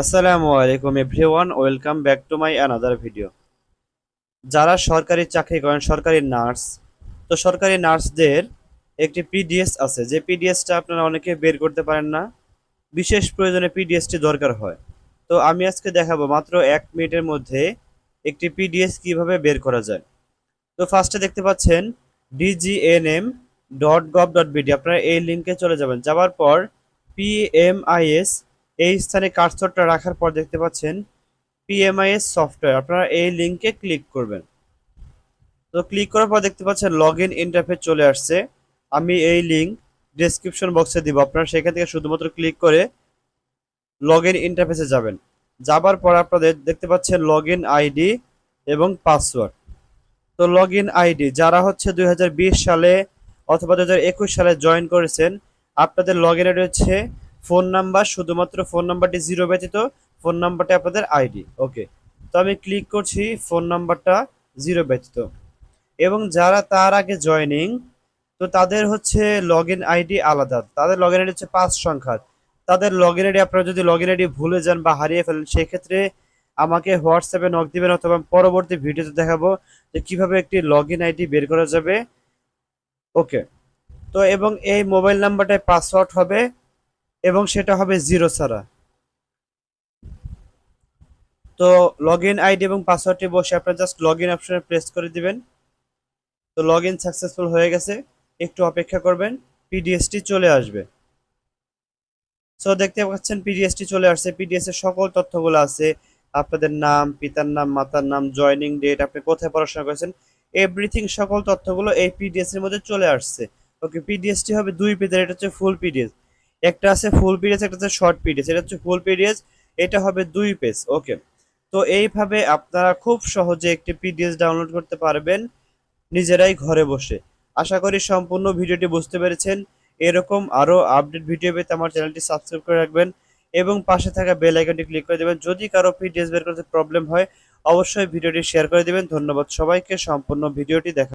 আসসালামু আলাইকুম everyone, welcome back to my another video. যারা সরকারি চাকরি করেন, সরকারি নার্স, তো সরকারি নার্সদের একটি পিডিএস আছে। যে পিডিএসটা আপনারা অনেকে বের করতে পারেন না। বিশেষ প্রয়োজনে পিডিএসটি দরকার হয়। তো আমি আজকে দেখাবো মাত্র এক মিনিটের মধ্যে একটি পিডিএস কীভাবে বের করা যায়। তো ফার্স্টে দেখতে পাচ্ছেন DGNM dot gov dot BD আপনারা এই লিঙ্কে চলে যাবেন। যাওয়ার পর পিএমআইএস এই স্থানে কার্সরটা রাখার পর দেখতে পাচ্ছেন পিএমআইএস সফটওয়্যার আপনারা এই লিঙ্কে ক্লিক করবেন। তো ক্লিক করার পর দেখতে পাচ্ছেন লগ ইন ইন্টারফেস চলে আসছে। আমি এই লিঙ্ক ডেসক্রিপশন বক্সে দিব। আপনারা সেখান থেকে শুধুমাত্র ক্লিক করে লগ ইন ইন্টারফেসে যাবেন। যাবার পর আপনাদের দেখতে পাচ্ছেন লগ ইন আইডি এবং পাসওয়ার্ড তো লগ ইন আইডি যারা হচ্ছে দুই হাজার বিশ সালে অথবা দুই হাজার একুশ সালে জয়েন করেছেন, আপনাদের লগ ইন আইডি হচ্ছে ফোন নাম্বার, শুধুমাত্র ফোন নাম্বারটি জিরো ব্যতীত ফোন নাম্বারটি আপনাদের আইডি ওকে তো আমি ক্লিক করছি, ফোন নাম্বারটা জিরো ব্যতীত। এবং যারা তার আগে জয়নিং তো তাদের হচ্ছে লগ ইন আইডি আলাদা। তাদের লগ ইন আইডি হচ্ছে পাঁচ সংখ্যার। তাদের লগ ইন আইডি আপনারা যদি লগ ইন আইডি ভুলে যান বা হারিয়ে ফেলেন, সেক্ষেত্রে আমাকে হোয়াটসঅ্যাপে নক দিবেন অথবা পরবর্তী ভিডিওতে দেখাবো যে কীভাবে একটি লগ ইন আইডি বের করা যাবে। ওকে তো এবং এই মোবাইল নাম্বারটায় পাসওয়ার্ড হবে। এবং সেটা হবে জিরো ছাড়া। তো লগ ইন আইডি এবং পাসওয়ার্ডটি বসে আপনার জাস্ট লগ ইন অপশনে প্রেস করে দিবেন। তো লগ ইন সাকসেসফুল হয়ে গেছে, একটু অপেক্ষা করবেন পিডিএসটি চলে আসবে। সো দেখতে পাচ্ছেন পিডিএসটি চলে আসছে। পিডিএস এর সকল তথ্যগুলো আছে, আপনাদের নাম, পিতার নাম, মাতার নাম জয়নিং ডেট আপনি কোথায় পড়াশোনা করেছেন এভরিথিং সকল তথ্যগুলো এই পিডিএস এর মধ্যে চলে আসছে। ওকে পিডিএসটি হবে দুই পেজের এটা হচ্ছে ফুল পিডিএস একটা আছে ফুল পিডিএস একটা হচ্ছে শর্ট পিডিএস এটা হচ্ছে ফুল পিডিএস এটা হবে দুই পেজ ওকে তো এইভাবে আপনারা খুব সহজে একটি পিডিএস ডাউনলোড করতে পারবেন নিজেরাই ঘরে বসে। আশা করি সম্পূর্ণ ভিডিওটি বুঝতে পেরেছেন। এরকম আরও আপডেট ভিডিও পেতে আমার চ্যানেলটি সাবস্ক্রাইব করে রাখবেন এবং পাশে থাকা বেল আইকনটি ক্লিক করে দেবেন। যদি কারও পিডিএস বের করতে প্রবলেম হয়, অবশ্যই ভিডিওটি শেয়ার করে দেবেন। ধন্যবাদ সবাইকে। সম্পূর্ণ ভিডিওটি দেখা